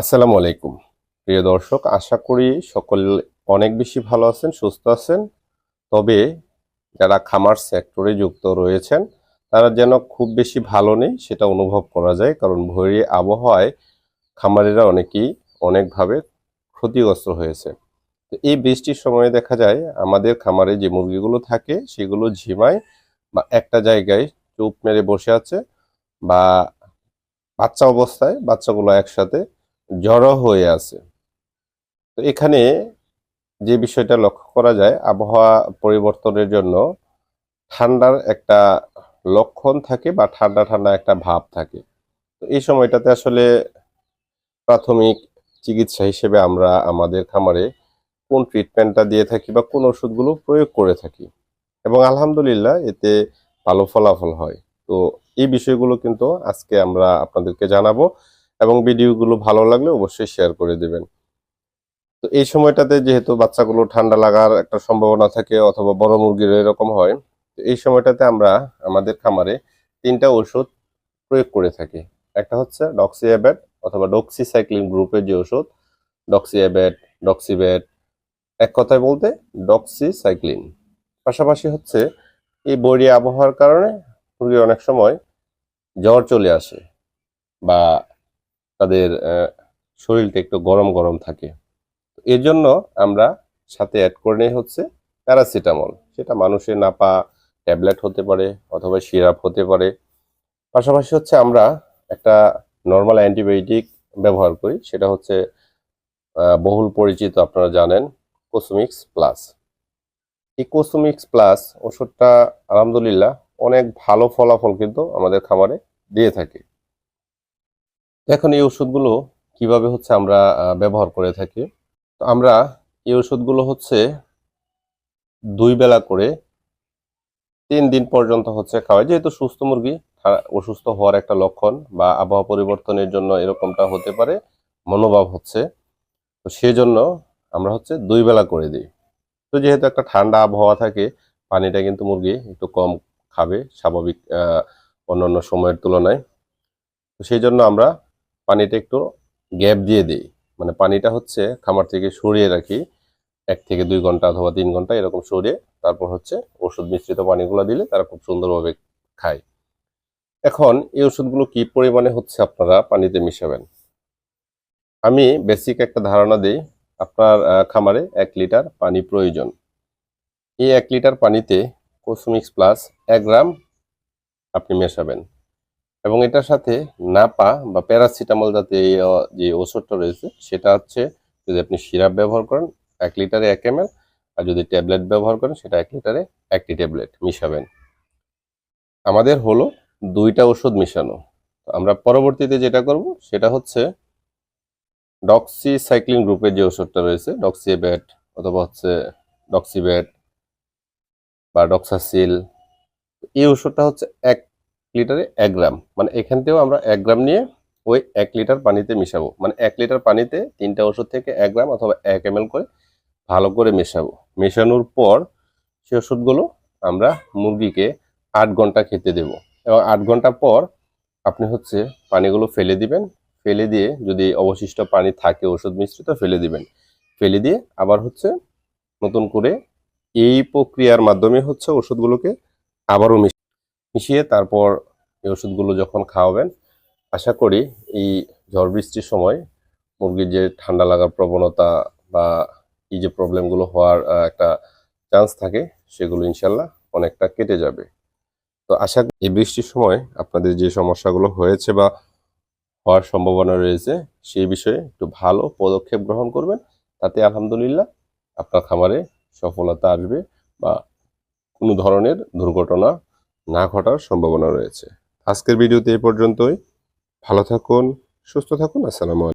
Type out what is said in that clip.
আসসালামু আলাইকুম। প্রিয় দর্শক, আশা করি সকল অনেক বেশি ভালো আছেন, সুস্থ আছেন। তবে যারা খামার সেক্টরে যুক্ত রয়েছেন, তারা যেন খুব বেশি ভালো নেই সেটা অনুভব করা যায়, কারণ ভৈরী আবহাওয়ায় খামারিরা অনেকেই অনেকভাবে ক্ষতিগ্রস্ত হয়েছে। তো এই বৃষ্টির সময়ে দেখা যায়, আমাদের খামারে যে মুরগিগুলো থাকে, সেগুলো ঝিমায় বা একটা জায়গায় চুপ মেরে বসে আছে বা বাচ্চা অবস্থায় বাচ্চাগুলো একসাথে জড়ো হয়ে আছে। তো এখানে যে বিষয়টা লক্ষ্য করা যায়, আবহাওয়া পরিবর্তনের জন্য ঠান্ডার একটা লক্ষণ থাকে বা ঠান্ডা ঠান্ডা একটা ভাব থাকে। তো এই সময়টাতে আসলে প্রাথমিক চিকিৎসা হিসেবে আমরা আমাদের খামারে কোন ট্রিটমেন্টটা দিয়ে থাকি বা কোন ওষুধগুলো প্রয়োগ করে থাকি। এবং আলহামদুলিল্লাহ এতে ভালো ফলাফল হয়। তো এই বিষয়গুলো কিন্তু আজকে আমরা আপনাদেরকে জানাব। এবং ভিডিওগুলো ভালো লাগলে অবশ্যই শেয়ার করে দেবেন। তো এই সময়টাতে যেহেতু বাচ্চাগুলো ঠান্ডা লাগার একটা সম্ভাবনা থাকে অথবা বড় মুরগির এরকম হয়, তো এই সময়টাতে আমরা আমাদের খামারে তিনটা ওষুধ প্রয়োগ করে থাকি। একটা হচ্ছে ডক্সিঅ্যাবেট অথবা ডক্সিসাইক্লিন গ্রুপের যে ওষুধ ডক্সিঅ্যাবেট ডক্সিবেট এক কথায় বলতে ডক্সিসাইক্লিন পাশাপাশি হচ্ছে এই বৈরী আবহাওয়ার কারণে মুরগির অনেক সময় জ্বর চলে আসে বা তাদের শরীরটা একটু গরম গরম থাকে। এর জন্য আমরা সাথে অ্যাড করে নিই হচ্ছে প্যারাসিটামল সেটা মানুষের নাপা ট্যাবলেট হতে পারে অথবা সিরাপ হতে পারে। পাশাপাশি হচ্ছে আমরা একটা নর্মাল অ্যান্টিবায়োটিক ব্যবহার করি, সেটা হচ্ছে বহুল পরিচিত আপনারা জানেন কোসমিক্স প্লাস এই কোসমিক্স প্লাস ওষুধটা আলহামদুলিল্লাহ অনেক ভালো ফলাফল কিন্তু আমাদের খামারে দিয়ে থাকে। এখন এই ওষুধগুলো কীভাবে হচ্ছে আমরা ব্যবহার করে থাকি? তো আমরা এই ওষুধগুলো হচ্ছে দুই বেলা করে তিন দিন পর্যন্ত হচ্ছে খাওয়াই। যেহেতু সুস্থ মুরগি অসুস্থ হওয়ার একটা লক্ষণ বা আবহাওয়া পরিবর্তনের জন্য এরকমটা হতে পারে, মনোভাব হচ্ছে। তো সেজন্য আমরা হচ্ছে দুই বেলা করে দিই। তো যেহেতু একটা ঠান্ডা আবহাওয়া থাকে, পানিটা কিন্তু মুরগি একটু কম খাবে, স্বাভাবিক অন্যান্য সময়ের তুলনায়। তো সেই জন্য আমরা পানিটা একটু গ্যাপ দিয়ে দিই। মানে পানিটা হচ্ছে খামার থেকে সরিয়ে রাখি। এক থেকে দুই ঘণ্টা অথবা তিন ঘণ্টা এরকম সরিয়ে তারপর হচ্ছে ওষুধ মিশ্রিত পানিগুলো দিলে তারা খুব সুন্দরভাবে খায়। এখন এই ওষুধগুলো কি পরিমাণে হচ্ছে আপনারা পানিতে মিশাবেন? আমি বেসিক একটা ধারণা দিই, আপনার খামারে এক লিটার পানি প্রয়োজন। এই এক লিটার পানিতে কোসমিক্স প্লাস এক গ্রাম আপনি মেশাবেন। এবং এটার সাথে নাপা বা প্যারাসিটামল জাতীয় যে ওষুধটা রয়েছে, সেটা হচ্ছে যদি আপনি সিরাপ ব্যবহার করেন, এক লিটারে এক এম আর যদি ট্যাবলেট ব্যবহার করেন, সেটা এক লিটারে একটি ট্যাবলেট মিশাবেন। আমাদের হলো দুইটা ওষুধ মিশানো। আমরা পরবর্তীতে যেটা করব, সেটা হচ্ছে ডক্সিসাইক্লিন গ্রুপের যে ওষুধটা রয়েছে ডক্সিব্যাট অথবা হচ্ছে ডক্সিব্যাট বা ডক্সাসিল এই ওষুধটা হচ্ছে এক লিটারে এক গ্রাম। মানে এখান থেকেও আমরা এক গ্রাম নিয়ে ওই এক লিটার পানিতে মিশাবো। মানে এক লিটার পানিতে তিনটা ওষুধ থেকে এক গ্রাম অথবা এক এম করে ভালো করে মেশাবো। মেশানোর পর সে ওষুধগুলো আমরা মুরগিকে আট ঘণ্টা খেতে দেব। এবং আট ঘণ্টা পর আপনি হচ্ছে পানিগুলো ফেলে দিবেন। ফেলে দিয়ে যদি অবশিষ্ট পানি থাকে ওষুধ মিশ্রিত, ফেলে দিবেন। ফেলে দিয়ে আবার হচ্ছে নতুন করে এই প্রক্রিয়ার মাধ্যমে হচ্ছে ওষুধগুলোকে আবারও মিশিয়ে তারপর এই ওষুধগুলো যখন খাওয়াবেন, আশা করি এই ঝড় বৃষ্টির সময় মুরগির যে ঠান্ডা লাগার প্রবণতা বা এই যে প্রবলেমগুলো হওয়ার একটা চান্স থাকে, সেগুলো ইনশাল্লাহ অনেকটা কেটে যাবে। তো আশা করি এই বৃষ্টির সময় আপনাদের যে সমস্যাগুলো হয়েছে বা হওয়ার সম্ভাবনা রয়েছে, সেই বিষয়ে একটু ভালো পদক্ষেপ গ্রহণ করবেন। তাতে আলহামদুলিল্লাহ আপনার খামারে সফলতা আসবে বা কোনো ধরনের দুর্ঘটনা না ঘটার সম্ভাবনা রয়েছে। আজকের ভিডিওতে এ পর্যন্তই। ভালো থাকুন সুস্থ থাকুন। আসসালামু